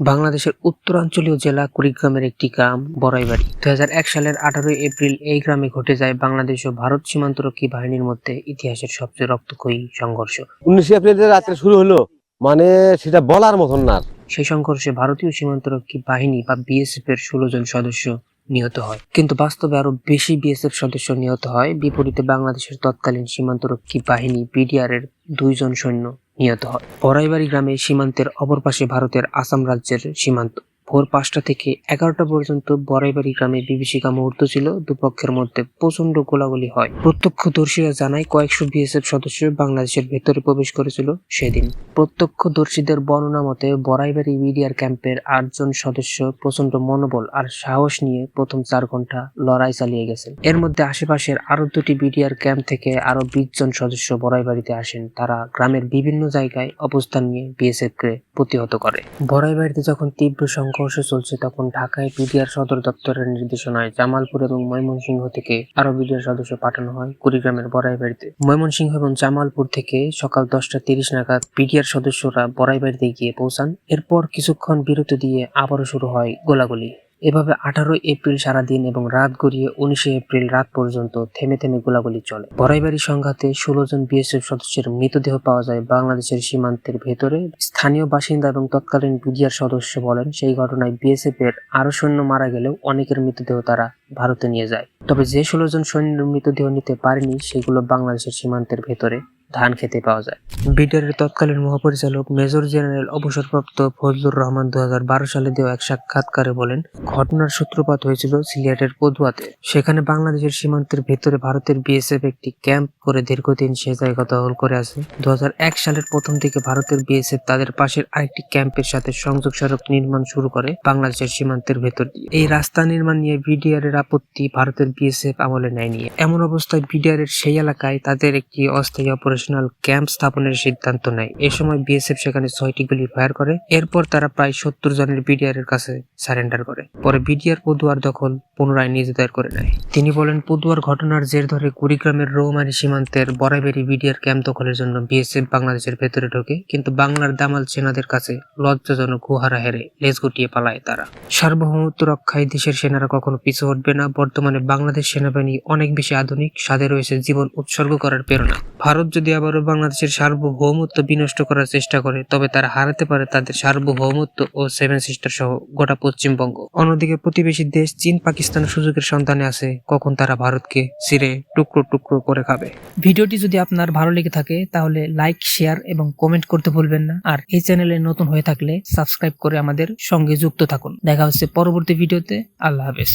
বাংলাদেশের উত্তরাঞ্চলীয় জেলা কুড়িগ্রামের একটি গ্রাম বড়াইবাড়ি। দুই হাজার এক সালের আঠারোই এপ্রিল এই গ্রামে ঘটে যায় বাংলাদেশ ও ভারত সীমান্তরক্ষী বাহিনীর মধ্যে ইতিহাসের সবচেয়ে রক্তক্ষয়ী সংঘর্ষ। উনিশে এপ্রিল রাত্রে শুরু হলো মানে সেটা বলার মতন না। সেই সংঘর্ষে ভারতীয় সীমান্তরক্ষী বাহিনী বা বিএসএফ এর ষোলো জন সদস্য নিহত হয়। কিন্তু বাস্তবে আরও বেশি বিএসএফ সদস্য নিহত হয়। বিপরীতে বাংলাদেশের তৎকালীন সীমান্তরক্ষী বাহিনী বিডিআর এর দুইজন সৈন্য নিহত হয় বড়াইবাড়ি গ্রামে সীমান্তের অপর পাশে ভারতের আসাম রাজ্যের সীমান্ত। ভোর পাঁচটা থেকে এগারোটা পর্যন্ত বড়াইবাড়ি গ্রামে বিভীষিকা মুহূর্ত ছিল। দুপক্ষের মধ্যে প্রচণ্ড গোলাগুলি হয়। প্রত্যক্ষদর্শীরা জানায়, কয়েকশো বিএসএফ সদস্য বাংলাদেশের ভেতরে প্রবেশ করেছিল সেদিন। প্রত্যক্ষদর্শীদের বর্ণনা মতে, বড়াইবাড়ি বিডিআর ক্যাম্পের আটজন সদস্য প্রচণ্ড মনোবল আর সাহস নিয়ে প্রথম চার ঘণ্টা লড়াই চালিয়ে গেছেন। এর মধ্যে আশেপাশের আরও দুটি বিডিআর ক্যাম্প থেকে আরও বিশ জন সদস্য বড়াইবাড়িতে আসেন। তারা গ্রামের বিভিন্ন জায়গায় অবস্থান নিয়ে বিএসএফ কে প্রতিহত করে। বড়াইবাড়িতে যখন তীব্র সংঘর্ষ চলছে তখন ঢাকায় বিডিআর সদর দপ্তরের নির্দেশনায় জামালপুর এবং ময়মনসিংহ থেকে আরও বিডিআর সদস্য পাঠানো হয় কুড়িগ্রামের বড়াইবাড়িতে। ময়মনসিংহ এবং জামালপুর থেকে সকাল দশটা তিরিশ নাগাদ বিডিআর সদস্যরা বড়াইবাড়িতে গিয়ে পৌঁছান। এরপর কিছুক্ষণ বিরতি দিয়ে আবারও শুরু হয় গোলাগুলি। এভাবে আঠারোই এপ্রিল সারাদিন এবং রাত গড়িয়ে উনিশে এপ্রিল রাত পর্যন্ত থেমে থেমে গোলাগুলি চলে। বড়াইবাড়ি সংঘাতে ষোলো জন বিএসএফ সদস্যের মৃতদেহ পাওয়া যায় বাংলাদেশের সীমান্তের ভেতরে। স্থানীয় বাসিন্দা এবং তৎকালীন বিডিআর সদস্য বলেন, সেই ঘটনায় বিএসএফ এর আরও সৈন্য মারা গেলেও অনেকের মৃতদেহ তারা ভারতে নিয়ে যায়। তবে যে ষোলো জন সৈন্যের মৃতদেহ নিতে পারেনি, সেগুলো বাংলাদেশের সীমান্তের ভেতরে। ধান খেতে পাওয়া যায়। বিডিআরের তৎকালীন মহাপরিচালক মেজর জেনারেল অবসরপ্রাপ্ত ফজলুর রহমান দুহাজার বারো সালে দেওয়া এক সাক্ষাৎকারে বলেন, ঘটনার সূত্রপাত হয়েছিল সিলেটের পদুয়াতে। সেখানে বাংলাদেশের সীমান্তের ভেতরে ভারতের বিএসএফ একটি ক্যাম্প করে দীর্ঘদিন সে জায়গা দখল করে আছে। দুহাজার এক সালের প্রথম দিকে ভারতের বিএসএফ তাদের পাশের আরেকটি ক্যাম্পের সাথে সংযোগ সড়ক নির্মাণ শুরু করে বাংলাদেশের সীমান্তের ভেতর দিয়ে। এই রাস্তা নির্মাণ নিয়ে বিডিআর এর আপত্তি ভারতের বিএসএফ আমলে নেয়নি। এমন অবস্থায় বিডিআর এর সেই এলাকায় তাদের একটি অস্থায়ী অপারেশনাল ক্যাম্প স্থাপনের সিদ্ধান্ত নেয়। এ সময় বিএসএফ সেখানে ছয়টি গুলি ফায়ার করে। এরপর তারা প্রায় সত্তর জনের বিডিআর এর কাছে সারেন্ডার করে। পরে বিডিআর পদুয়ার দখল পুনরায় নিজেদের করে নেয়। তিনি বলেন, পদুয়ার ঘটনার জের ধরে কুড়িগ্রামের রৌমারী সীমান্তের বড়াইবেরি বিডিআর ক্যাম্প দখলের জন্য বিএসএফ বাংলাদেশের ভেতরে ঢোকে, কিন্তু বাংলার দামাল সেনাদের কাছে লজ্জাজনক গুহারা হেরে লেজ গুটিয়ে পালায় তারা। সার্বভৌমত্ব রক্ষায় দেশের সেনারা কখনো পিছু হটবে না। বর্তমানে বাংলাদেশ সেনাবাহিনী অনেক বেশি আধুনিক, সাথে রয়েছে জীবন উৎসর্গ করার প্রেরণা। ভারত যদি আবারও বাংলাদেশের সার্বভৌমত্ব বিনষ্ট করার চেষ্টা করে, তবে তারা হারাতে পারে তাদের সার্বভৌমত্ব ও সেভেন সিস্টার সহ গোটা পশ্চিমবঙ্গ। অন্যদিকে প্রতিবেশী দেশ চীন, পাকিস্তান সুযোগের সন্ধানে আছে, কখন তারা ভারতকে ছিঁড়ে টুকরো টুকরো করে খাবে। ভিডিওটি যদি আপনার ভালো লেগে থাকে, তাহলে লাইক, শেয়ার এবং কমেন্ট করতে ভুলবেন না। আর এই চ্যানেলে নতুন হয়ে থাকলে সাবস্ক্রাইব করে আমাদের সঙ্গে যুক্ত থাকুন। দেখা হচ্ছে পরবর্তী ভিডিওতে। আল্লাহ হাফেজ।